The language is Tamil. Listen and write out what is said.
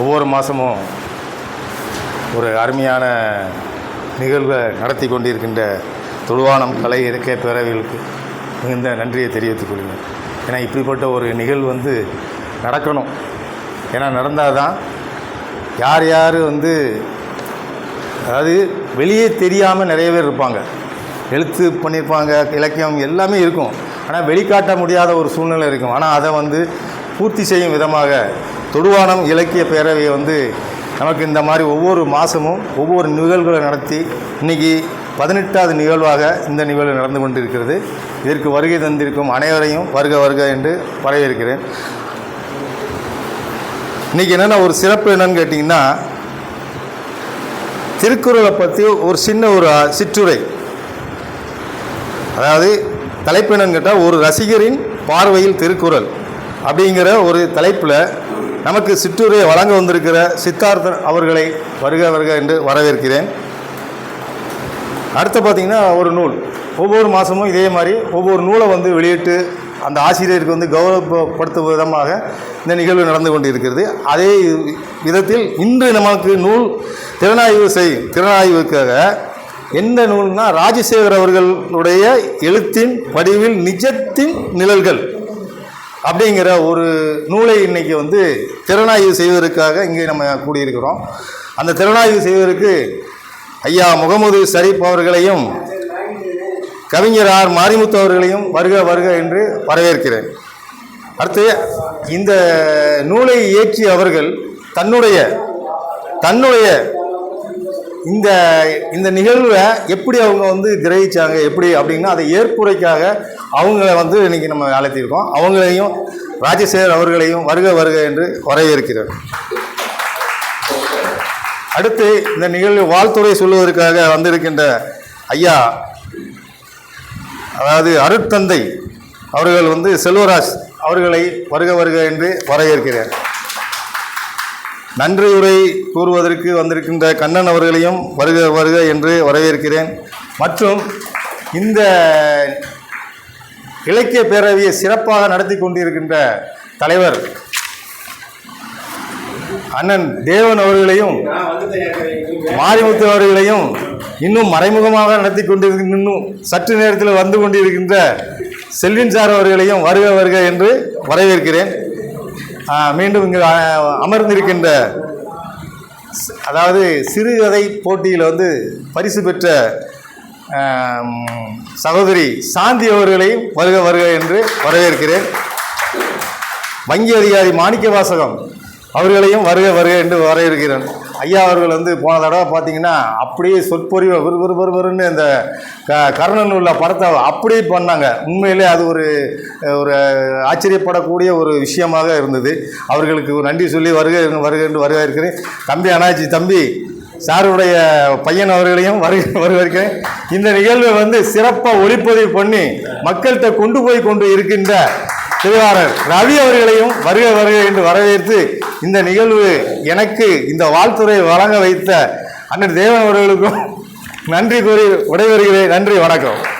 ஒவ்வொரு மாதமும் ஒரு அருமையான நிகழ்வை நடத்தி கொண்டிருக்கின்ற தொழுவானம் கலை இலக்கிய பேரவைகளுக்கு மிகுந்த நன்றியை தெரிவித்துக் கொள்கிறேன். ஏன்னா இப்படிப்பட்ட ஒரு நிகழ்வு வந்து நடக்கணும். ஏன்னா நடந்தால் தான் யார் யார் வந்து அதாவது வெளியே தெரியாமல் நிறைய பேர் இருப்பாங்க. எழுத்து பண்ணியிருப்பாங்க இலக்கியம் எல்லாமே இருக்கும். ஆனால் வெளிக்காட்ட முடியாத ஒரு சூழ்நிலை இருக்கும். ஆனால் அதை வந்து பூர்த்தி செய்யும் விதமாக தொடுவானம் இலக்கிய பேரவையை வந்து நமக்கு இந்த மாதிரி ஒவ்வொரு மாதமும் ஒவ்வொரு நிகழ்வுகளை நடத்தி இன்றைக்கி பதினெட்டாவது நிகழ்வாக இந்த நிகழ்வு நடந்து கொண்டிருக்கிறது. இதற்கு வருகை தந்திருக்கும் அனைவரையும் வருக வருக என்று வரவேற்கிறேன். இன்றைக்கி என்னென்ன ஒரு சிறப்பு என்னன்னு கேட்டிங்கன்னா திருக்குறளை பற்றி ஒரு சின்ன ஒரு சிற்றுரை. அதாவது தலைப்பு என்னன்னு கேட்டால் ஒரு ரசிகரின் பார்வையில் திருக்குறள். அப்படிங்கிற ஒரு தலைப்பில் நமக்கு சிற்றூரை வழங்க வந்திருக்கிற சித்தார்த்தன் அவர்களை வருக வருக என்று வரவேற்கிறேன். அடுத்து பார்த்திங்கன்னா ஒரு நூல். ஒவ்வொரு மாதமும் இதே மாதிரி ஒவ்வொரு நூலை வந்து வெளியிட்டு அந்த ஆசிரியருக்கு வந்து கௌரவப்படுத்தும் விதமாக இந்த நிகழ்வு நடந்து கொண்டிருக்கிறது. அதே விதத்தில் இன்று நமக்கு நூல் திறனாய்வு செய் திறனாய்வுக்காக எந்த நூல்னால் ராஜசேகர் அவர்களுடைய எழுத்தின் வடிவில் நிஜத்தின் நிழல்கள். அப்படிங்கிற ஒரு நூலை இன்னைக்கு வந்து திறனாய்வு செய்வதற்காக இங்கே நம்ம கூடியிருக்கிறோம். அந்த திறனாய்வு செய்வதற்கு ஐயா முகமது ஷரீப் அவர்களையும் கவிஞர் ஆர் மாரிமுத்து அவர்களையும் வருக வருக என்று வரவேற்கிறேன். அடுத்து இந்த நூலை இயற்றிய அவர்கள் தன்னுடைய தன்னுடைய இந்த இந்த நிகழ்வை எப்படி அவங்க வந்து கிரகிச்சாங்க எப்படி அப்படின்னா அதை ஏற்புரைக்காக அவங்கள வந்து இன்னைக்கு நம்ம அழைத்திருக்கோம். அவங்களையும் ராஜசேகர் அவர்களையும் வருக வருக என்று வரவேற்கிறேன். அடுத்து இந்த நிகழ்வு வாழ்த்துறை சொல்வதற்காக வந்திருக்கின்ற ஐயா அதாவது அருட்தந்தை அவர்கள் வந்து செல்வராஜ் அவர்களை வருக வருக என்று வரவேற்கிறேன். நன்றியுரை கூறுவதற்கு வந்திருக்கின்ற கண்ணன் அவர்களையும் வருக வருக என்று வரவேற்கிறேன். மற்றும் இந்த இலக்கிய பேரவையை சிறப்பாக நடத்தி கொண்டிருக்கின்ற தலைவர் அண்ணன் தேவன் அவர்களையும் மாரிமுத்து அவர்களையும் இன்னும் மறைமுகமாக நடத்தி கொண்டிருக்கின்ற இன்னும் சற்று நேரத்தில் வந்து கொண்டிருக்கின்ற செல்வின் சார் அவர்களையும் வருக வருக என்று வரவேற்கிறேன். மீண்டும் இங்கு அமர்ந்திருக்கின்ற அதாவது சிறுகதை போட்டியில் வந்து பரிசு பெற்ற சகோதரி சாந்தி அவர்களையும் வருக வருக என்று வரவேற்கிறேன். வங்கி அதிகாரி மாணிக்க வாசகம் அவர்களையும் வருக வருக என்று வரவேற்கிறேன். ஐயா அவர்கள் வந்து போன தடவை பார்த்தீங்கன்னா அப்படியே சொற்பொறிவை விறு விறு விறுன்னு இந்த க கர்ணன் உள்ள படத்தை அப்படியே பண்ணாங்க. உண்மையிலே அது ஒரு ஒரு ஆச்சரியப்படக்கூடிய ஒரு விஷயமாக இருந்தது. அவர்களுக்கு ஒரு நன்றி சொல்லி வருக வருக என்று வரவேற்கிறேன். தம்பி அண்ணாச்சி தம்பி சாருடைய பையன் அவர்களையும் வருக வரவேற்கிறேன். இந்த நிகழ்வை வந்து சிறப்பாக ஒளிப்பதிவு பண்ணி மக்கள்கிட்ட கொண்டு போய் கொண்டு இருக்கின்ற திருவாரர் ரவி அவர்களையும் வருக வருக என்று வரவேற்று இந்த நிகழ்வு எனக்கு இந்த வாழ்த்துறை வழங்க வைத்த அண்ணன் தேவன் அவர்களுக்கும் நன்றி கூறி விடைபெறுகிறேன். நன்றி வணக்கம்.